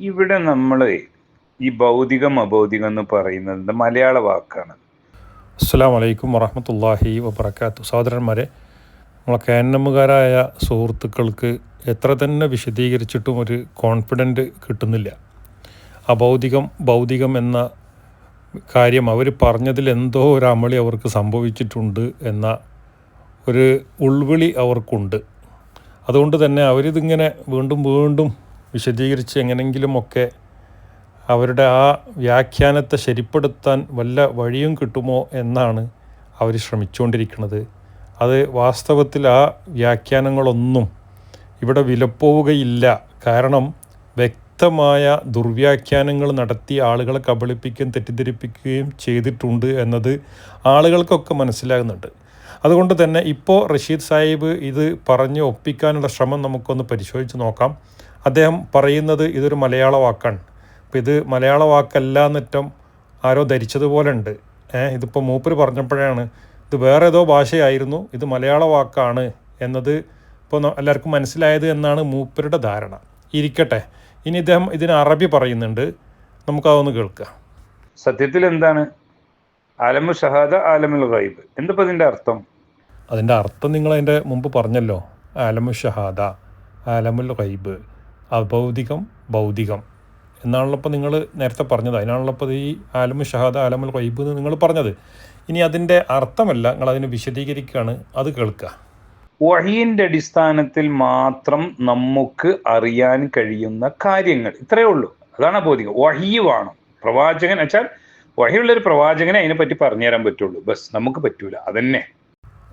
ഇവിടെ നമ്മൾ ഈ ഭൗതികം അഭൗതികം എന്ന് പറയുന്നത് മലയാള വാക്കാണ്. അസ്സാം വലൈക്കും വറഹമത്തല്ലാഹി വബർക്കാത്തു സഹോദരന്മാരെ നമ്മളെ കാനമുകാരായ സുഹൃത്തുക്കൾക്ക് എത്ര തന്നെ വിശദീകരിച്ചിട്ടും ഒരു കോൺഫിഡന്റ് കിട്ടുന്നില്ല. അഭൗതികം ഭൗതികം എന്ന കാര്യം അവർ പറഞ്ഞതിൽ എന്തോ ഒരു അമളി അവർക്ക് സംഭവിച്ചിട്ടുണ്ട് എന്ന ഒരു ഉൾവിളി അവർക്കുണ്ട്. അതുകൊണ്ട് തന്നെ അവരിതിങ്ങനെ വീണ്ടും വീണ്ടും വിശദീകരിച്ച് എങ്ങനെങ്കിലുമൊക്കെ അവരുടെ ആ വ്യാഖ്യാനത്തെ ശരിപ്പെടുത്താൻ വല്ല വഴിയും കിട്ടുമോ എന്നാണ് അവർ ശ്രമിച്ചുകൊണ്ടിരിക്കുന്നത്. അത് വാസ്തവത്തിൽ ആ വ്യാഖ്യാനങ്ങളൊന്നും ഇവിടെ വിലപ്പോവുകയില്ല. കാരണം വ്യക്തമായ ദുർവ്യാഖ്യാനങ്ങൾ നടത്തി ആളുകളെ കബളിപ്പിക്കുകയും തെറ്റിദ്ധരിപ്പിക്കുകയും ചെയ്തിട്ടുണ്ട് എന്നത് ആളുകൾക്കൊക്കെ മനസ്സിലാകുന്നുണ്ട്. അതുകൊണ്ട് തന്നെ ഇപ്പോൾ റഷീദ് സാഹിബ് ഇത് പറഞ്ഞ് ഒപ്പിക്കാനുള്ള ശ്രമം നമുക്കൊന്ന് പരിശോധിച്ച് നോക്കാം. അദ്ദേഹം പറയുന്നത് ഇതൊരു മലയാള വാക്കാണ്. അപ്പോൾ ഇത് മലയാള വാക്കല്ല എന്നിട്ടും ആരോ ധരിച്ചതുപോലെ ഉണ്ട് ഏഹ് ഇതിപ്പോൾ മൂപ്പര് പറഞ്ഞപ്പോഴാണ് ഇത് വേറെ ഏതോ ഭാഷയായിരുന്നു ഇത് മലയാള വാക്കാണ് എന്നത് ഇപ്പോൾ എല്ലാവർക്കും മനസ്സിലായത് എന്നാണ് മൂപ്പരുടെ ധാരണ. ഇരിക്കട്ടെ ഇനി ഇദ്ദേഹം ഇതിന് അറബി പറയുന്നുണ്ട്. നമുക്കതൊന്ന് കേൾക്കാം. സത്യത്തിൽ എന്താണ്? ആലമു ഷഹാദ ആലമുൽ ഗൈബ്. എന്തിപ്പോൾ ഇതിന്റെ അർത്ഥം? അതിന്റെ അർത്ഥം നിങ്ങൾ അതിന്റെ മുമ്പ് പറഞ്ഞല്ലോ. ആലമു ഷഹാദ ആലമുൽ ഗൈബ്. അഭൗതികം ഭൗതികം എന്നാണല്ലോ ഇപ്പോൾ നിങ്ങൾ നേരത്തെ പറഞ്ഞത്. അതിനാണല്ലോ ഇപ്പോൾ ഈ ആലമു ഷഹാദ ആലമുൽ ഗൈബ് എന്ന് നിങ്ങൾ പറഞ്ഞത്. ഇനി അതിന്റെ അർത്ഥമല്ല നിങ്ങൾ അതിനെ വിശദീകരിക്കുകയാണ് അത് കേൾക്കുക. വഹീന്റെ അടിസ്ഥാനത്തിൽ മാത്രം നമുക്ക് അറിയാൻ കഴിയുന്ന കാര്യങ്ങൾ. ഇത്രയേ ഉള്ളൂ. അതാണ് ബോധികം വഹി പ്രവാചകൻ വെച്ചാൽ വഹിയുള്ളൊരു പ്രവാചകനെ അതിനെപ്പറ്റി പറഞ്ഞു തരാൻ പറ്റുള്ളൂ. ബസ് നമുക്ക് പറ്റൂല. അതന്നെ.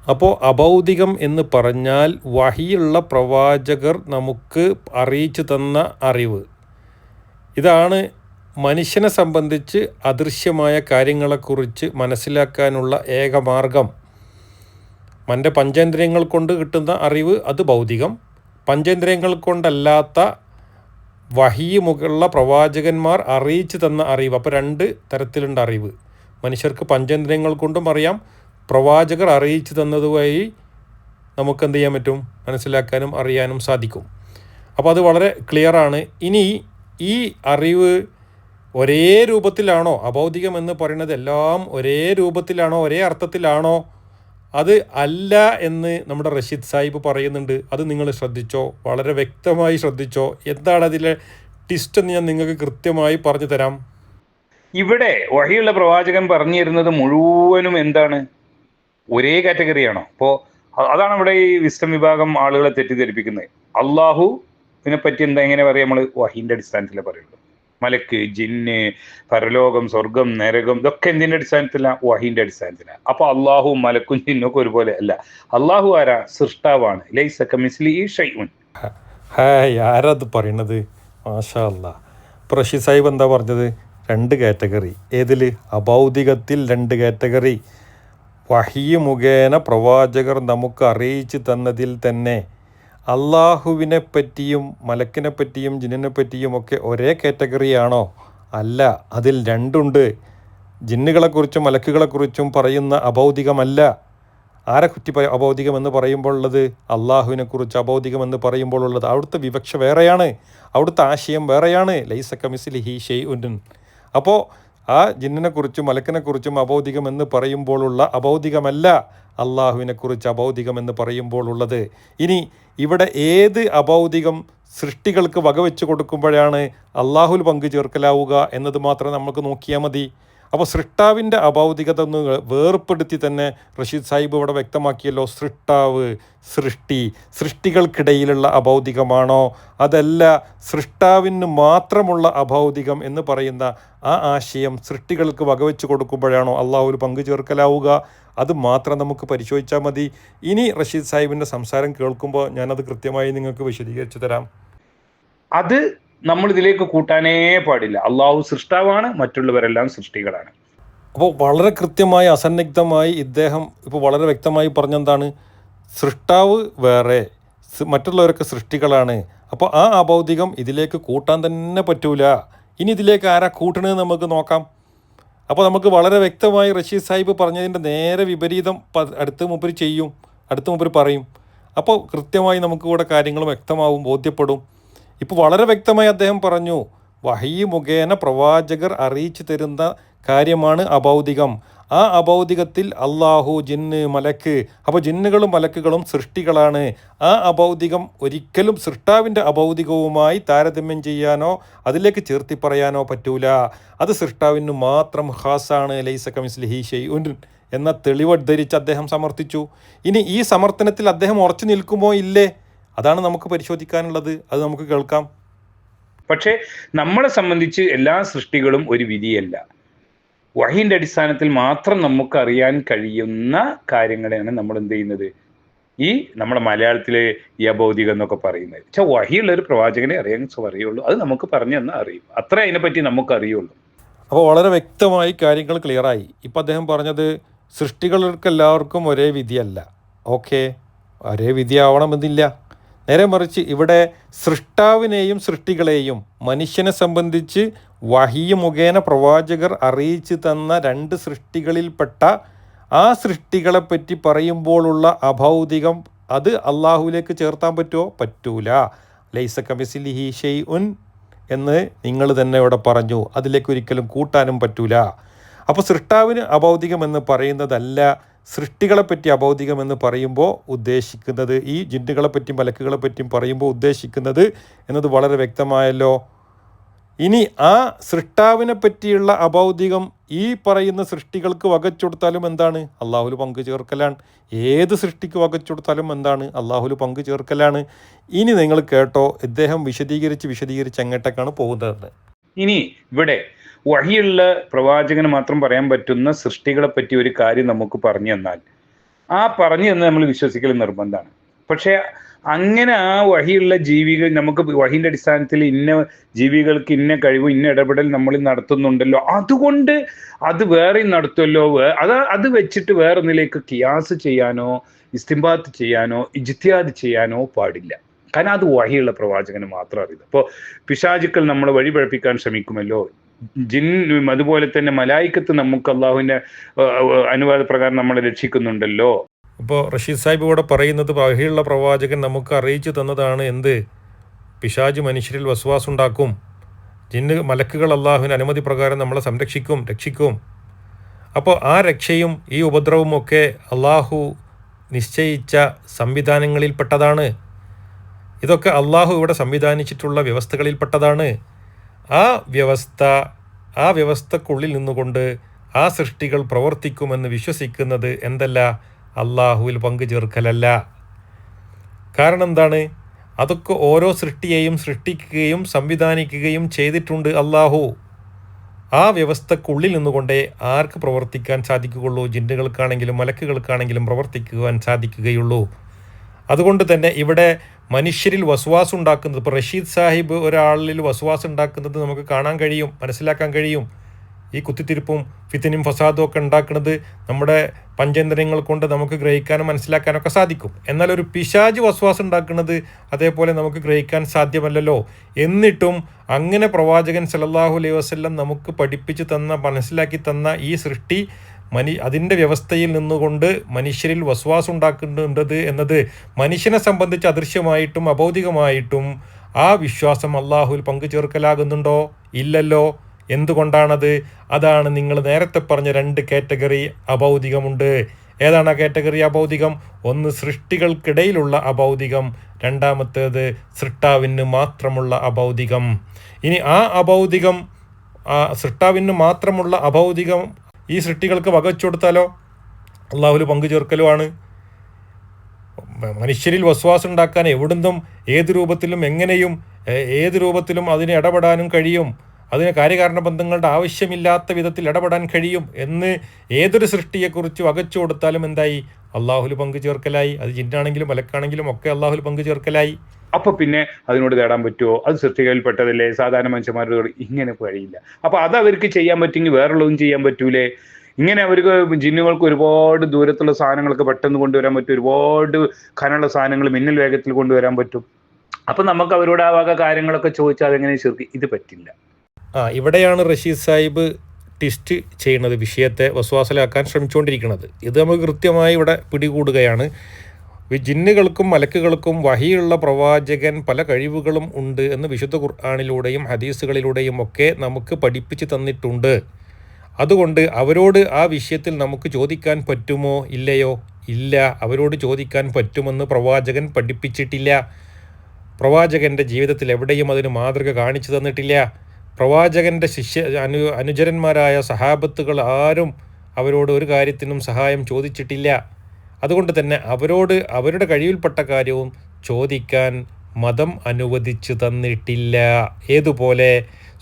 അപ്പോൾ അഭൗതികം എന്ന് പറഞ്ഞാൽ വഹിയുള്ള പ്രവാചകർ നമുക്ക് അറിയിച്ചു തന്ന അറിവ്. ഇതാണ് മനുഷ്യനെ സംബന്ധിച്ച് അദൃശ്യമായ കാര്യങ്ങളെക്കുറിച്ച് മനസ്സിലാക്കാനുള്ള ഏക മാർഗം. മന്റെ പഞ്ചേന്ദ്രിയങ്ങൾ കൊണ്ട് കിട്ടുന്ന അറിവ് അത് ഭൗതികം പഞ്ചേന്ദ്രിയങ്ങൾ കൊണ്ടല്ലാത്ത വഹിയുമുള്ള പ്രവാചകന്മാർ അറിയിച്ചു തന്ന അറിവ്. അപ്പോൾ രണ്ട് തരത്തിലുണ്ട് അറിവ്. മനുഷ്യർക്ക് പഞ്ചേന്ദ്രിയങ്ങൾ കൊണ്ടും അറിയാം പ്രവാചകർ അറിയിച്ചു തന്നതുമായി നമുക്ക് എന്ത് ചെയ്യാൻ പറ്റും? മനസ്സിലാക്കാനും അറിയാനും സാധിക്കും. അപ്പോൾ അത് വളരെ ക്ലിയറാണ് ഇനി ഈ അറിവ് ഒരേ രൂപത്തിലാണോ? അബൗദികം എന്ന് പറയുന്നത് എല്ലാം ഒരേ രൂപത്തിലാണോ? ഒരേ അർത്ഥത്തിലാണോ? അത് അല്ല എന്ന് നമ്മുടെ റഷീദ് സാഹിബ് പറയുന്നുണ്ട്. അത് നിങ്ങൾ ശ്രദ്ധിച്ചോ? വളരെ വ്യക്തമായി ശ്രദ്ധിച്ചോ? എന്താണ് അതിലെ ടിസ്റ്റ് എന്ന് ഞാൻ നിങ്ങൾക്ക് കൃത്യമായി പറഞ്ഞു തരാം. ഇവിടെ വഴിയുള്ള പ്രവാചകൻ പറഞ്ഞിരുന്നത് മുഴുവനും എന്താണ്? ഒരേ കാറ്റഗറിയാണോ അപ്പോൾ അതാണ് ഇവിടെ ഈ വിസ്റ്റം വിഭാഗം ആളുകളെ തെറ്റിദ്ധരിപ്പിക്കുന്നത്. അള്ളാഹുവിനെ പറ്റി എന്താ എങ്ങനെ പറയാം നമ്മൾ വഹിന്റെ അടിസ്ഥാനത്തിലേ പറയുള്ളൂ മലക്ക് ജിന്ന് പരലോകം സ്വർഗം നരകം ഇതൊക്കെ എന്തിന്റെ അടിസ്ഥാനത്തിലാണ് വഹിന്റെ അടിസ്ഥാനത്തിലാണ് അപ്പോൾ അള്ളാഹുവും മലക്കും ജിന്നൊക്കെ ഒരുപോലെ അല്ല. അള്ളാഹു ആരാ? സൃഷ്ടാവാണ്. മിസ്ലി ഈ ആരത് പറയണത്? മാഷാ റഷീദ് സാഹിബ് എന്താ പറഞ്ഞത്? രണ്ട് കാറ്റഗറി ഏതിൽ അഭൗതികത്തിൽ രണ്ട് കാറ്റഗറി വഹിയ മുഖേന പ്രവാചകർ നമുക്ക് അറിയിച്ചു തന്നതിൽ തന്നെ അള്ളാഹുവിനെ പറ്റിയും മലക്കിനെ പറ്റിയും ജിന്നിനെ പറ്റിയും ഒക്കെ ഒരേ കാറ്റഗറിയാണോ? അല്ല അതിൽ രണ്ടുണ്ട്. ജിന്നുകളെക്കുറിച്ചും മലക്കുകളെക്കുറിച്ചും പറയുന്ന അഭൗതികമല്ല ആരെ കുറ്റി അബൗദികമെന്ന് പറയുമ്പോൾ ഉള്ളത് അള്ളാഹുവിനെക്കുറിച്ച് അഭൗതികം എന്ന് പറയുമ്പോൾ ഉള്ളത് അവിടുത്തെ വിവക്ഷ വേറെയാണ്. അവിടുത്തെ ആശയം വേറെയാണ്. ലൈസക്ക മിസിലി ഹി ഷെയ് ഉൻ അപ്പോൾ ആ ജിന്നിനെക്കുറിച്ചും മലക്കിനെക്കുറിച്ചും അഭൗതികം എന്ന് പറയുമ്പോഴുള്ള അഭൗതികമല്ല അള്ളാഹുവിനെക്കുറിച്ച് പറയുമ്പോൾ ഉള്ളത് ഇനി ഇവിടെ ഏത് അഭൗതികം സൃഷ്ടികൾക്ക് വകവെച്ച് കൊടുക്കുമ്പോഴാണ് അള്ളാഹുൽ പങ്കു ചേർക്കലാവുക എന്നത് മാത്രം നമുക്ക് നോക്കിയാൽ മതി. അപ്പോൾ സൃഷ്ടാവിന്റെ അഭൗതികത ഒന്ന് വേർപ്പെടുത്തി തന്നെ റഷീദ് സാഹിബ് ഇവിടെ വ്യക്തമാക്കിയല്ലോ സൃഷ്ടാവ് സൃഷ്ടി സൃഷ്ടികൾക്കിടയിലുള്ള അഭൗതികമാണോ? അതല്ല സൃഷ്ടാവിന് മാത്രമുള്ള അഭൗതികം എന്ന് പറയുന്ന ആ ആശയം സൃഷ്ടികൾക്ക് വകവെച്ച് കൊടുക്കുമ്പോഴാണോ അള്ളാഹു ഒരു പങ്കു ചേർക്കലാവുക? അത് മാത്രം നമുക്ക് പരിശോധിച്ചാൽ മതി. ഇനി റഷീദ് സാഹിബിന്റെ സംസാരം കേൾക്കുമ്പോൾ ഞാനത് കൃത്യമായി നിങ്ങൾക്ക് വിശദീകരിച്ചു തരാം. അത് നമ്മൾ ഇതിലേക്ക് കൂട്ടാനേ പാടില്ല. അള്ളാഹു സൃഷ്ടാവാണ് മറ്റുള്ളവരെല്ലാം സൃഷ്ടികളാണ്. അപ്പോൾ വളരെ കൃത്യമായി അസന്നിഗ്ധമായി ഇദ്ദേഹം ഇപ്പോൾ വളരെ വ്യക്തമായി പറഞ്ഞെന്താണ്? സൃഷ്ടാവ് വേറെ മറ്റുള്ളവരൊക്കെ സൃഷ്ടികളാണ്. അപ്പോൾ ആ അഭൗതികം ഇതിലേക്ക് കൂട്ടാൻ തന്നെ പറ്റൂല. ഇനി ഇതിലേക്ക് ആരാ കൂട്ടണമെന്ന് നമുക്ക് നോക്കാം. അപ്പോൾ നമുക്ക് വളരെ വ്യക്തമായി റഷീദ് സാഹിബ് പറഞ്ഞതിന്റെ നേരെ വിപരീതം അടുത്ത മുമ്പ് ചെയ്യും അടുത്ത മുമ്പ് പറയും. അപ്പോൾ കൃത്യമായി നമുക്ക് ഇവിടെ കാര്യങ്ങൾ വ്യക്തമാവും ബോധ്യപ്പെടും. ഇപ്പോൾ വളരെ വ്യക്തമായി അദ്ദേഹം പറഞ്ഞു വഹി മുഖേന പ്രവാചകർ അറിയിച്ചു തരുന്ന കാര്യമാണ് അഭൗതികം ആ അഭൗതികത്തിൽ അള്ളാഹു ജിന്ന് മലക്ക് അപ്പോൾ ജിന്നുകളും മലക്കുകളും സൃഷ്ടികളാണ്. ആ അഭൗതികം ഒരിക്കലും സൃഷ്ടാവിന്റെ അഭൗതികവുമായി താരതമ്യം ചെയ്യാനോ അതിലേക്ക് ചേർത്തി പറയാനോ പറ്റൂല. അത് സൃഷ്ടാവിന് മാത്രം ഹാസാണ് ലൈസ കമിസ്ലിഹി ഷെയ്ഉൻ എന്ന തെളിവുദ്ധരിച്ച് അദ്ദേഹം സമർത്ഥിച്ചു. ഇനി ഈ സമർത്ഥനത്തിൽ അദ്ദേഹം ഉറച്ചു നിൽക്കുമോ? ഇല്ലേ? അതാണ് നമുക്ക് പരിശോധിക്കാനുള്ളത്. അത് നമുക്ക് കേൾക്കാം. പക്ഷേ നമ്മളെ സംബന്ധിച്ച് എല്ലാ സൃഷ്ടികളും ഒരു വിധിയല്ല. വഹിന്റെ അടിസ്ഥാനത്തിൽ മാത്രം നമുക്ക് അറിയാൻ കഴിയുന്ന കാര്യങ്ങളെയാണ് നമ്മൾ എന്ത് ചെയ്യുന്നത്? ഈ നമ്മുടെ മലയാളത്തിലെ ഈ അബൗദികം എന്നൊക്കെ പറയുന്നത്. വെച്ചാൽ വഹിയുള്ള ഒരു പ്രവാചകനെ അറിയാൻ അറിയുള്ളൂ അത് നമുക്ക് പറഞ്ഞു തന്നാൽ അറിയും. അത്ര അതിനെപ്പറ്റി നമുക്ക് അറിയുള്ളൂ അപ്പോൾ വളരെ വ്യക്തമായി കാര്യങ്ങൾ ക്ലിയറായി. ഇപ്പം അദ്ദേഹം പറഞ്ഞത് സൃഷ്ടികൾക്ക് എല്ലാവർക്കും ഒരേ വിധിയല്ല. ഓക്കെ. ഒരേ വിധിയാവണമെന്നില്ല. നേരെ മറിച്ച് ഇവിടെ സൃഷ്ടാവിനെയും സൃഷ്ടികളെയും മനുഷ്യനെ സംബന്ധിച്ച് വഹിയ മുഖേന പ്രവാചകർ അറിയിച്ചു തന്ന രണ്ട് സൃഷ്ടികളിൽപ്പെട്ട ആ സൃഷ്ടികളെ പറ്റി പറയുമ്പോഴുള്ള അഭൗതികം അത് അള്ളാഹുവിലേക്ക് ചേർത്താൻ പറ്റുമോ? പറ്റൂല. ലൈസ കമിസിലിഹി ഷെയ് ഉൻ എന്ന് നിങ്ങൾ തന്നെ ഇവിടെ പറഞ്ഞു. അതിലേക്ക് ഒരിക്കലും കൂട്ടാനും പറ്റൂല. അപ്പോൾ സൃഷ്ടാവിന് അഭൗതികം എന്ന് പറയുന്നതല്ല. സൃഷ്ടികളെ പറ്റി അഭൗതികം എന്ന് പറയുമ്പോൾ ഉദ്ദേശിക്കുന്നത് ഈ ജിന്നുകളെ പറ്റിയും മലക്കുകളെ പറ്റിയും പറയുമ്പോൾ ഉദ്ദേശിക്കുന്നത് എന്നത് വളരെ വ്യക്തമായല്ലോ. ഇനി ആ സൃഷ്ടാവിനെ പറ്റിയുള്ള അഭൗതികം ഈ പറയുന്ന സൃഷ്ടികൾക്ക് വകച്ചുകൊടുത്താലും എന്താണ്? അള്ളാഹുൽ പങ്കു ചേർക്കലാണ്. ഏത് സൃഷ്ടിക്ക് വകച്ചെടുത്താലും എന്താണ്? അള്ളാഹുൽ പങ്കു ചേർക്കലാണ്. ഇനി നിങ്ങൾ കേട്ടോ ഇദ്ദേഹം വിശദീകരിച്ച് വിശദീകരിച്ച് എങ്ങോട്ടേക്കാണ് പോകുന്നത് ഇനി ഇവിടെ വഹിയുള്ള പ്രവാചകന് മാത്രം പറയാൻ പറ്റുന്ന സൃഷ്ടികളെ പറ്റി ഒരു കാര്യം നമുക്ക് പറഞ്ഞു തന്നാൽ ആ പറഞ്ഞു തന്നെ നമ്മൾ വിശ്വസിക്കൽ നിർബന്ധമാണ്. പക്ഷേ അങ്ങനെ ആ വഹിയുള്ള ജീവികൾ നമുക്ക് വഹിന്റെ അടിസ്ഥാനത്തിൽ ഇന്ന ജീവികൾക്ക് ഇന്ന കഴിവ് ഇന്ന ഇടപെടൽ നമ്മൾ നടത്തുന്നുണ്ടല്ലോ. അതുകൊണ്ട് അത് വേറെ നടത്തുമല്ലോ അത് അത് വെച്ചിട്ട് വേറെ ഒന്നിലേക്ക് കിയാസ് ചെയ്യാനോ ഇസ്തിംബാത്ത് ചെയ്യാനോ ഇജിത്യാദ് ചെയ്യാനോ പാടില്ല. കാരണം അത് വഹിയുള്ള പ്രവാചകന് മാത്രം അറിയുന്നത്. അപ്പോൾ പിശാചുക്കൾ നമ്മളെ വഴിപഴപ്പിക്കാൻ ശ്രമിക്കുമല്ലോ. ജിൻ അതുപോലെ തന്നെ മലായിക്കത്ത് നമുക്ക് അള്ളാഹുവിന്റെ അനുവാദ പ്രകാരം നമ്മളെ രക്ഷിക്കുന്നുണ്ടല്ലോ. അപ്പോൾ റഷീദ് സാഹിബ് ഇവിടെ പറയുന്നത് ബാഹിയുള്ള പ്രവാചകൻ നമുക്ക് അറിയിച്ചു തന്നതാണ് എന്ത്? പിശാജ് മനുഷ്യരിൽ വസ്വാസുണ്ടാക്കും. ജിന്ന് മലക്കുകൾ അള്ളാഹുവിന് അനുമതി പ്രകാരം നമ്മളെ സംരക്ഷിക്കും രക്ഷിക്കും. അപ്പോൾ ആ രക്ഷയും ഈ ഉപദ്രവവും ഒക്കെ അള്ളാഹു നിശ്ചയിച്ച സംവിധാനങ്ങളിൽപ്പെട്ടതാണ്. ഇതൊക്കെ അള്ളാഹു ഇവിടെ സംവിധാനിച്ചിട്ടുള്ള വ്യവസ്ഥകളിൽപ്പെട്ടതാണ്. ആ വ്യവസ്ഥ ആ വ്യവസ്ഥക്കുള്ളിൽ നിന്നുകൊണ്ട് ആ സൃഷ്ടികൾ പ്രവർത്തിക്കുമെന്ന് വിശ്വസിക്കുന്നത് എന്തല്ല? അള്ളാഹുവിൽ പങ്കു ചേർക്കലല്ല. കാരണം എന്താണ്? അതൊക്കെ ഓരോ സൃഷ്ടിയെയും സൃഷ്ടിക്കുകയും സംവിധാനിക്കുകയും ചെയ്തിട്ടുണ്ട് അള്ളാഹു ആ വ്യവസ്ഥക്കുള്ളിൽ നിന്നുകൊണ്ടേ ആർക്ക് പ്രവർത്തിക്കാൻ സാധിക്കുകയുള്ളൂ? ജിന്നുകൾക്കാണെങ്കിലും മലക്കുകൾക്കാണെങ്കിലും പ്രവർത്തിക്കുവാൻ സാധിക്കുകയുള്ളൂ. അതുകൊണ്ട് തന്നെ ഇവിടെ മനുഷ്യരിൽ വസ്വാസ് ഉണ്ടാക്കുന്നത് ഇപ്പോൾ റഷീദ് സാഹിബ് ഒരാളിൽ വസ്വാസ് ഉണ്ടാക്കുന്നത് നമുക്ക് കാണാൻ കഴിയും മനസ്സിലാക്കാൻ കഴിയും. ഈ കുത്തിത്തിരിപ്പും ഫിത്തിനും ഫസാദും ഒക്കെ ഉണ്ടാക്കുന്നത് നമ്മുടെ പഞ്ചേന്ദ്രിയങ്ങൾ കൊണ്ട് നമുക്ക് ഗ്രഹിക്കാനും മനസ്സിലാക്കാനൊക്കെ സാധിക്കും. എന്നാൽ ഒരു പിശാജ് വസ്വാസം ഉണ്ടാക്കുന്നത് അതേപോലെ നമുക്ക് ഗ്രഹിക്കാൻ സാധ്യമല്ലല്ലോ. എന്നിട്ടും അങ്ങനെ പ്രവാചകൻ സല്ലല്ലാഹു അലൈഹി വസല്ലം നമുക്ക് പഠിപ്പിച്ചു തന്ന മനസ്സിലാക്കി തന്ന ഈ സൃഷ്ടി മനി അതിന്റെ വ്യവസ്ഥയിൽ നിന്നുകൊണ്ട് മനുഷ്യരിൽ വസ്വാസ് ഉണ്ടാക്കുന്നുണ്ടത് എന്നത് മനുഷ്യനെ സംബന്ധിച്ച് അദൃശ്യമായിട്ടും അഭൗതികമായിട്ടും ആ വിശ്വാസം അള്ളാഹുവിൽ പങ്കുചേർക്കലാകുന്നുണ്ടോ? ഇല്ലല്ലോ. എന്തുകൊണ്ടാണത്? അതാണ് നിങ്ങൾ നേരത്തെ പറഞ്ഞ രണ്ട് കാറ്റഗറി അഭൗതികമുണ്ട്. ഏതാണ് ആ കാറ്റഗറി അഭൗതികം? ഒന്ന് സൃഷ്ടികൾക്കിടയിലുള്ള അഭൗതികം രണ്ടാമത്തേത് സൃഷ്ടാവിന് മാത്രമുള്ള അഭൗതികം. ഇനി ആ ആ സൃഷ്ടാവിന് മാത്രമുള്ള അഭൗതികം ഈ സൃഷ്ടികൾക്ക് വകച്ചു കൊടുത്താലോ? അള്ളാഹുൽ പങ്കു ചേർക്കലുമാണ്. മനുഷ്യരിൽ വസ്വാസം ഉണ്ടാക്കാൻ എവിടുന്നും ഏത് രൂപത്തിലും എങ്ങനെയും ഏത് രൂപത്തിലും അതിന് ഇടപെടാനും കഴിയും. അതിന് കാര്യകാരണ ബന്ധങ്ങളുടെ ആവശ്യമില്ലാത്ത വിധത്തിൽ ഇടപെടാൻ കഴിയും എന്ന് ഏതൊരു സൃഷ്ടിയെക്കുറിച്ച് വകച്ചു കൊടുത്താലും എന്തായി? അള്ളാഹുൽ പങ്കു ചേർക്കലായി. അത് ജിന്നാണെങ്കിലും മലക്കാണെങ്കിലും ഒക്കെ അള്ളാഹുൽ പങ്കു ചേർക്കലായി. അപ്പൊ പിന്നെ അതിനോട് തേടാൻ പറ്റുമോ അത് സൃഷ്ടികളിൽപ്പെട്ടതല്ലേ സാധാരണ മനുഷ്യന്മാരോട് ഇങ്ങനെ കഴിയില്ല അപ്പൊ അത് അവർക്ക് ചെയ്യാൻ പറ്റുമെങ്കിൽ വേറുള്ളതും ചെയ്യാൻ പറ്റൂലേ? ഇങ്ങനെ അവർക്ക് ജിന്നുകൾക്ക് ഒരുപാട് ദൂരത്തുള്ള സാധനങ്ങളൊക്കെ പെട്ടെന്ന് കൊണ്ടുവരാൻ പറ്റും. ഒരുപാട് കനമുള്ള സാധനങ്ങൾ മിന്നൽ വേഗത്തിൽ കൊണ്ടുവരാൻ പറ്റും. അപ്പൊ നമുക്ക് അവരോട് ആ വക കാര്യങ്ങളൊക്കെ ചോദിച്ചാൽ അതെങ്ങനെ ചെറുക്കി ഇത് പറ്റില്ല. ആ ഇവിടെയാണ് റഷീദ് സാഹിബ് ടിസ്റ്റ് ചെയ്യുന്നത് വിഷയത്തെ വസ്വാസലാക്കാൻ ശ്രമിച്ചുകൊണ്ടിരിക്കുന്നത്. ഇത് നമുക്ക് കൃത്യമായി ഇവിടെ പിടികൂടുകയാണ്. വി- ജിന്നുകൾക്കും മലക്കുകൾക്കും വഹിയുള്ള പ്രവാചകൻ പല കഴിവുകളും ഉണ്ട് എന്ന് വിശുദ്ധ ഖുർആാനിലൂടെയും ഹദീസുകളിലൂടെയും ഒക്കെ നമുക്ക് പഠിപ്പിച്ച് തന്നിട്ടുണ്ട്. അതുകൊണ്ട് അവരോട് ആ വിഷയത്തിൽ നമുക്ക് ചോദിക്കാൻ പറ്റുമോ? ഇല്ലയോ? ഇല്ല. അവരോട് ചോദിക്കാൻ പറ്റുമെന്ന് പ്രവാചകൻ പഠിപ്പിച്ചിട്ടില്ല. പ്രവാചകന്റെ ജീവിതത്തിൽ എവിടെയും അതിന് മാതൃക കാണിച്ചു തന്നിട്ടില്ല. പ്രവാചകന്റെ ശിഷ്യ അനു അനുചരന്മാരായ സഹാബത്തുകൾ ആരും അവരോട് ഒരു കാര്യത്തിനും സഹായം ചോദിച്ചിട്ടില്ല. അതുകൊണ്ട് തന്നെ അവരോട് അവരുടെ കഴിവിൽപ്പെട്ട കാര്യവും ചോദിക്കാൻ മതം അനുവദിച്ചു തന്നിട്ടില്ല. ഏതുപോലെ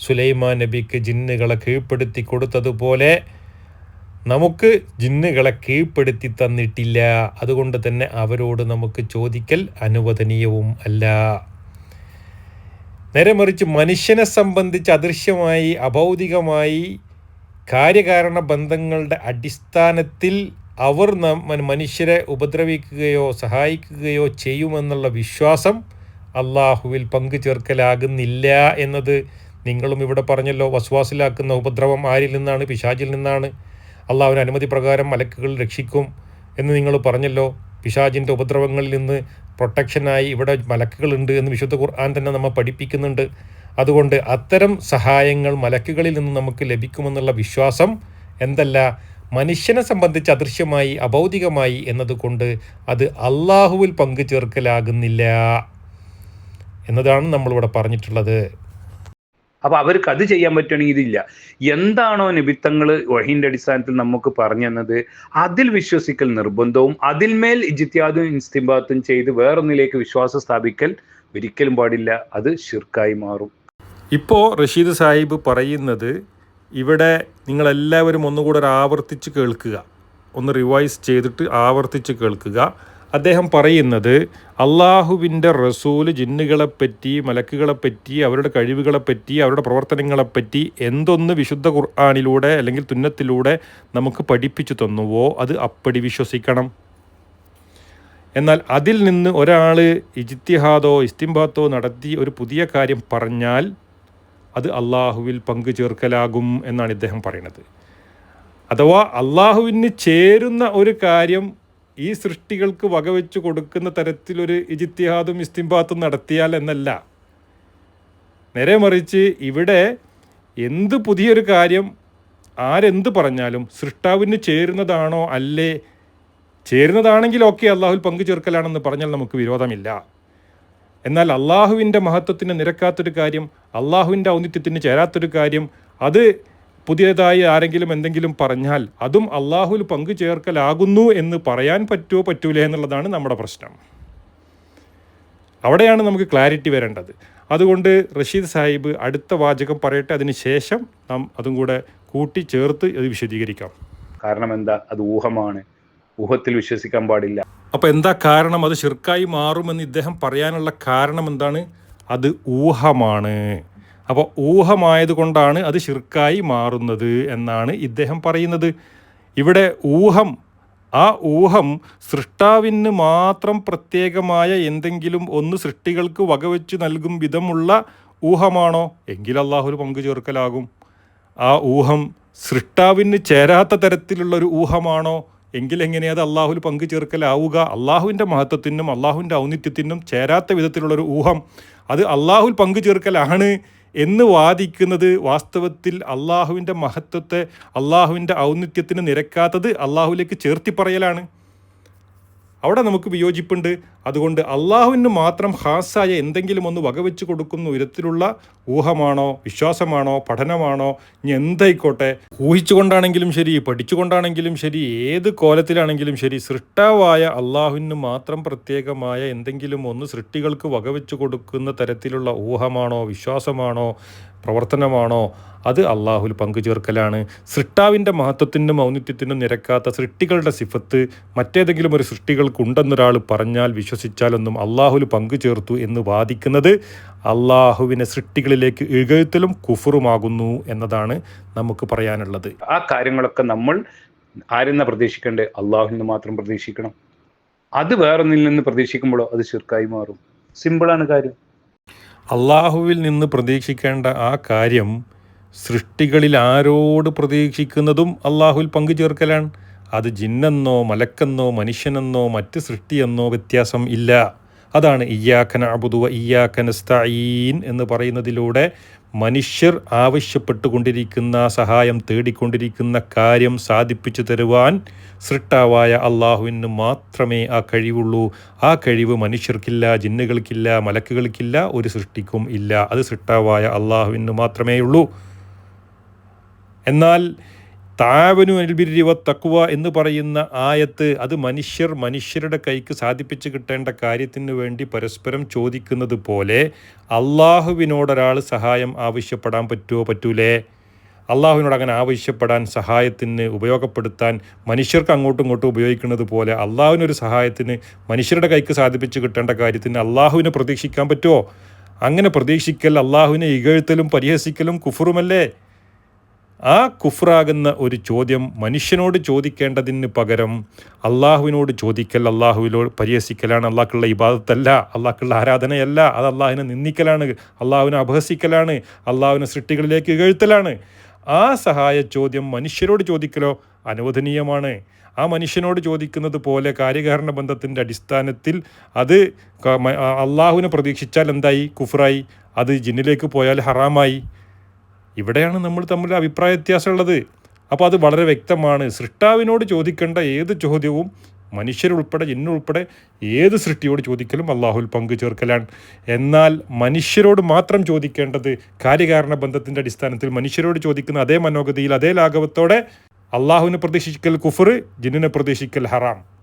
സുലൈമാൻ നബിക്ക് ജിന്നുകളെ കീഴ്പ്പെടുത്തി കൊടുത്തതുപോലെ നമുക്ക് ജിന്നുകളെ കീഴ്പ്പെടുത്തി തന്നിട്ടില്ല. അതുകൊണ്ട് തന്നെ അവരോട് നമുക്ക് ചോദിക്കൽ അനുവദനീയവും അല്ല. നേരെ മറിച്ച് മനുഷ്യനെ സംബന്ധിച്ച് അദൃശ്യമായി അഭൗതികമായി കാര്യകാരണ ബന്ധങ്ങളുടെ അടിസ്ഥാനത്തിൽ അവർ മനുഷ്യരെ ഉപദ്രവിക്കുകയോ സഹായിക്കുകയോ ചെയ്യുമെന്നുള്ള വിശ്വാസം അള്ളാഹുവിൽ പങ്കു ചേർക്കലാകുന്നില്ല എന്നത് നിങ്ങളും ഇവിടെ പറഞ്ഞല്ലോ. വസ്വാസിലാക്കുന്ന ഉപദ്രവം ആരിൽ നിന്നാണ്? പിശാചിൽ നിന്നാണ്. അള്ളാഹുവിന് അനുമതി പ്രകാരം മലക്കുകൾ രക്ഷിക്കും എന്ന് നിങ്ങൾ പറഞ്ഞല്ലോ. പിശാജിന്റെ ഉപദ്രവങ്ങളിൽ നിന്ന് പ്രൊട്ടക്ഷനായി ഇവിടെ മലക്കുകളുണ്ട് എന്ന് വിശുദ്ധ ഖുർആൻ തന്നെ നമ്മൾ പഠിപ്പിക്കുന്നുണ്ട്. അതുകൊണ്ട് അത്തരം സഹായങ്ങൾ മലക്കുകളിൽ നിന്ന് നമുക്ക് ലഭിക്കുമെന്നുള്ള വിശ്വാസം എന്തല്ല മനുഷ്യനെ സംബന്ധിച്ച് അദൃശ്യമായി അഭൗതികമായി എന്നതുകൊണ്ട് അത് അള്ളാഹുവിൽ പങ്കു ചേർക്കലാകുന്നില്ല എന്നതാണ് നമ്മളിവിടെ പറഞ്ഞിട്ടുള്ളത്. അപ്പൊ അവർക്ക് അത് ചെയ്യാൻ പറ്റുകയാണെങ്കിൽ ഇതില്ല. എന്താണോ നിമിത്തങ്ങൾ വഹീന്റെ അടിസ്ഥാനത്തിൽ നമുക്ക് പറഞ്ഞു തന്നത്? അതിൽ വിശ്വസിക്കൽ നിർബന്ധവും അതിന്മേൽ ഇജിത്യാദും ഇൻസ്തിംബാത്തും ചെയ്ത് വേറൊന്നിലേക്ക് വിശ്വാസം സ്ഥാപിക്കൽ ഒരിക്കലും പാടില്ല. അത് ഷിർക്കായി മാറും. ഇപ്പോ റഷീദ് സാഹിബ് പറയുന്നത് ഇവിടെ നിങ്ങളെല്ലാവരും ഒന്നുകൂടെ ഒരു ആവർത്തിച്ച് കേൾക്കുക. ഒന്ന് റിവൈസ് ചെയ്തിട്ട് ആവർത്തിച്ച് കേൾക്കുക. അദ്ദേഹം പറയുന്നത് അള്ളാഹുവിന്റെ റസൂൽ ജിന്നുകളെപ്പറ്റി മലക്കുകളെപ്പറ്റി അവരുടെ കഴിവുകളെപ്പറ്റി അവരുടെ പ്രവർത്തനങ്ങളെപ്പറ്റി എന്തൊന്ന് വിശുദ്ധ ഖുർആാനിലൂടെ അല്ലെങ്കിൽ തുന്നത്തിലൂടെ നമുക്ക് പഠിപ്പിച്ചു തന്നുവോ അത് അപ്പടി വിശ്വസിക്കണം. എന്നാൽ അതിൽ നിന്ന് ഒരാൾ ഇജിത്തിഹാദോ ഇസ്തിംബാത്തോ നടത്തി ഒരു പുതിയ കാര്യം പറഞ്ഞാൽ അത് അള്ളാഹുവിൽ പങ്കു ചേർക്കലാകും എന്നാണ് ഇദ്ദേഹം പറയുന്നത്. അഥവാ അള്ളാഹുവിന് ചേരുന്ന ഒരു കാര്യം ഈ സൃഷ്ടികൾക്ക് വകവെച്ച് കൊടുക്കുന്ന തരത്തിലൊരു ഇജിത്തിഹാദും ഇസ്തിംബാത്തും നടത്തിയാൽ എന്നല്ല. നേരെ മറിച്ച് ഇവിടെ എന്ത് പുതിയൊരു കാര്യം ആരെന്ത് പറഞ്ഞാലും സൃഷ്ടാവിന് ചേരുന്നതാണോ അല്ലേ? ചേരുന്നതാണെങ്കിൽ ഓക്കെ അള്ളാഹുൽ പങ്കു ചേർക്കലാണെന്ന് പറഞ്ഞാൽ നമുക്ക് വിരോധമില്ല. എന്നാൽ അള്ളാഹുവിന്റെ മഹത്വത്തിന് നിരക്കാത്തൊരു കാര്യം അള്ളാഹുവിന്റെ ഔന്നിത്യത്തിന് ചേരാത്തൊരു കാര്യം അത് പുതിയതായി ആരെങ്കിലും എന്തെങ്കിലും പറഞ്ഞാൽ അതും അള്ളാഹുൽ പങ്കു ചേർക്കലാകുന്നു എന്ന് പറയാൻ പറ്റുമോ പറ്റൂല എന്നുള്ളതാണ് നമ്മുടെ പ്രശ്നം. അവിടെയാണ് നമുക്ക് ക്ലാരിറ്റി വരേണ്ടത്. അതുകൊണ്ട് റഷീദ് സാഹിബ് അടുത്ത വാചകം പറയട്ടെ അതിന് ശേഷം നാം അതും കൂടെ കൂട്ടിച്ചേർത്ത് അത് വിശദീകരിക്കാം. കാരണം എന്താ? അത് ഊഹമാണ്. ഊഹത്തിൽ വിശ്വസിക്കാൻ പാടില്ല. അപ്പോൾ എന്താ കാരണം? അത് ഷിർക്കായി മാറുമെന്ന് ഇദ്ദേഹം പറയാനുള്ള കാരണം എന്താണ്? അത് ഊഹമാണ്. അപ്പോൾ ഊഹമായതുകൊണ്ടാണ് അത് ഷിർക്കായി മാറുന്നത് എന്നാണ് ഇദ്ദേഹം പറയുന്നത്. ഇവിടെ ഊഹം ആ ഊഹം സൃഷ്ടാവിന് മാത്രം പ്രത്യേകമായ എന്തെങ്കിലും ഒന്ന് സൃഷ്ടികൾക്ക് വകവെച്ച് നൽകും വിധമുള്ള ഊഹമാണോ? എങ്കിൽ അള്ളാഹുൽ പങ്കു ചേർക്കലാകും. ആ ഊഹം സൃഷ്ടാവിന് ചേരാത്ത തരത്തിലുള്ള ഒരു ഊഹമാണോ? എങ്കിൽ എങ്ങനെയത് അള്ളാഹുൽ പങ്കു ചേർക്കലാവുക അള്ളാഹുവിന്റെ മഹത്വത്തിനും അള്ളാഹുവിന്റെ ഔന്നിത്യത്തിനും ചേരാത്ത വിധത്തിലുള്ളൊരു ഊഹം അത് അള്ളാഹുൽ പങ്കു ചേർക്കലാണ് എന്ന് വാദിക്കുന്നത് വാസ്തവത്തിൽ അള്ളാഹുവിന്റെ മഹത്വത്തെ അള്ളാഹുവിന്റെ ഔന്നിത്യത്തിന് നിരക്കാത്തത് അള്ളാഹുലേക്ക് ചേർത്തി പറയലാണ് അവിടെ നമുക്ക് വിയോജിപ്പുണ്ട്. അതുകൊണ്ട് അള്ളാഹുവിന് മാത്രം ഹാസായ എന്തെങ്കിലും ഒന്ന് വകവെച്ച് കൊടുക്കുന്ന വിധത്തിലുള്ള ഊഹമാണോ വിശ്വാസമാണോ പഠനമാണോ ഇനി എന്തായിക്കോട്ടെ? ഊഹിച്ചുകൊണ്ടാണെങ്കിലും ശരി പഠിച്ചുകൊണ്ടാണെങ്കിലും ശരി ഏത് കോലത്തിലാണെങ്കിലും ശരി സൃഷ്ടാവായ അള്ളാഹുവിന് മാത്രം പ്രത്യേകമായ എന്തെങ്കിലും ഒന്ന് സൃഷ്ടികൾക്ക് വകവെച്ച് കൊടുക്കുന്ന തരത്തിലുള്ള ഊഹമാണോ വിശ്വാസമാണോ പ്രവർത്തനമാണോ? അത് അള്ളാഹുൽ പങ്കുചേർക്കലാണ്. സൃഷ്ടാവിന്റെ മഹത്വത്തിനും ഔന്നിത്യത്തിനും നിരക്കാത്ത സൃഷ്ടികളുടെ സിഫത്ത് മറ്റേതെങ്കിലും ഒരു സൃഷ്ടികൾക്കുണ്ടെന്നൊരാൾ പറഞ്ഞാൽ വിശ്വസിച്ചാലൊന്നും അള്ളാഹുൽ പങ്കുചേർത്തു എന്ന് വാദിക്കുന്നത് അള്ളാഹുവിനെ സൃഷ്ടികളിലേക്ക് ഇഴകഴുത്തലും കുഫറുമാകുന്നു എന്നതാണ് നമുക്ക് പറയാനുള്ളത്. ആ കാര്യങ്ങളൊക്കെ നമ്മൾ ആരെന്ന പ്രതീക്ഷിക്കേണ്ടത്? അള്ളാഹുവിൽ മാത്രം പ്രതീക്ഷിക്കണം. അത് വേറൊന്നിൽ നിന്ന് പ്രതീക്ഷിക്കുമ്പോഴോ അത് ചെറുക്കായി മാറും. സിമ്പിളാണ് കാര്യം. അള്ളാഹുവിൽ നിന്ന് പ്രതീക്ഷിക്കേണ്ട ആ കാര്യം സൃഷ്ടികളിൽ ആരോട് പ്രതീക്ഷിക്കുന്നതും അള്ളാഹുവിൽ പങ്കുചേർക്കലാണ്. അത് ജിന്നെന്നോ മലക്കെന്നോ മനുഷ്യനെന്നോ മറ്റ് സൃഷ്ടിയെന്നോ വ്യത്യാസം ഇല്ല. അതാണ് ഇയ്യാക്കന അബുദുവ ഇയ്യാക്കനസ്തീൻ എന്ന് പറയുന്നതിലൂടെ മനുഷ്യർ ആവശ്യപ്പെട്ടുകൊണ്ടിരിക്കുന്ന സഹായം തേടിക്കൊണ്ടിരിക്കുന്ന കാര്യം സാധിപ്പിച്ചു തരുവാൻ സൃഷ്ടാവായ അള്ളാഹുവിന് മാത്രമേ ആ കഴിവുള്ളൂ. ആ കഴിവ് മനുഷ്യർക്കില്ല ജിന്നുകൾക്കില്ല മലക്കുകൾക്കില്ല ഒരു സൃഷ്ടിക്കും ഇല്ല. അത് സൃഷ്ടാവായ അള്ളാഹുവിന് മാത്രമേ ഉള്ളൂ എന്നാൽ താവനു അൽബിരിവ തക്കുവ എന്ന് പറയുന്ന ആയത്ത് അത് മനുഷ്യർ മനുഷ്യരുടെ കൈക്ക് സാധിപ്പിച്ച് കിട്ടേണ്ട കാര്യത്തിന് വേണ്ടി പരസ്പരം ചോദിക്കുന്നത് പോലെ അള്ളാഹുവിനോടൊരാൾ സഹായം ആവശ്യപ്പെടാൻ പറ്റുമോ പറ്റൂലേ? അള്ളാഹുവിനോട് അങ്ങനെ ആവശ്യപ്പെടാൻ സഹായത്തിന് ഉപയോഗപ്പെടുത്താൻ മനുഷ്യർക്ക് അങ്ങോട്ടും ഇങ്ങോട്ടും ഉപയോഗിക്കുന്നത് പോലെ അള്ളാഹുവിനൊരു സഹായത്തിന് മനുഷ്യരുടെ കൈക്ക് സാധിപ്പിച്ച് കിട്ടേണ്ട കാര്യത്തിന് അള്ളാഹുവിനെ പ്രതീക്ഷിക്കാൻ പറ്റുമോ അങ്ങനെ പ്രതീക്ഷിക്കൽ അള്ളാഹുവിനെ ഇകഴ്ത്തലും പരിഹസിക്കലും കുഫറുമല്ലേ? ആ കുഫ്രാകുന്ന ഒരു ചോദ്യം മനുഷ്യനോട് ചോദിക്കേണ്ടതിന് പകരം അള്ളാഹുവിനോട് ചോദിക്കൽ അള്ളാഹുവിനോട് പരിഹസിക്കലാണ് അള്ളാഹ്ക്കുള്ള ഇബാദത്തല്ല അള്ളാഹ്ക്കുള്ള ആരാധനയല്ല അത് അള്ളാഹുവിനെ നിന്ദിക്കലാണ് അള്ളാഹുവിനെ അപഹസിക്കലാണ് അള്ളാഹുവിനെ സൃഷ്ടികളിലേക്ക് ഇകഴ്ത്തലാണ്. ആ സഹായ ചോദ്യം മനുഷ്യരോട് ചോദിക്കലോ അനുവദനീയമാണ്. ആ മനുഷ്യനോട് ചോദിക്കുന്നത് പോലെ കാര്യകാരണ ബന്ധത്തിന്റെ അടിസ്ഥാനത്തിൽ അത് അള്ളാഹുവിനെ പ്രതീക്ഷിച്ചാൽ എന്തായി? കുഫറായി അത് ജിന്നിലേക്ക് പോയാൽ ഹറാമായി. ഇവിടെയാണ് നമ്മൾ തമ്മിൽ അഭിപ്രായ വ്യത്യാസമുള്ളത്. അപ്പോൾ അത് വളരെ വ്യക്തമാണ്. സൃഷ്ടാവിനോട് ചോദിക്കേണ്ട ഏത് ചോദ്യവും മനുഷ്യരുൾപ്പെടെ ജിന്നുൾപ്പെടെ ഏത് സൃഷ്ടിയോട് ചോദിക്കലും അള്ളാഹുൽ പങ്കു ചേർക്കലാണ്. എന്നാൽ മനുഷ്യരോട് മാത്രം ചോദിക്കേണ്ടത് കാര്യകാരണ ബന്ധത്തിന്റെ അടിസ്ഥാനത്തിൽ മനുഷ്യരോട് ചോദിക്കുന്ന അതേ മനോഗതിയിൽ അതേ ലാഘവത്തോടെ അള്ളാഹുവിനെ പ്രതീക്ഷിക്കൽ കുഫർ ജിന്നിനെ പ്രതീക്ഷിക്കൽ ഹറാം.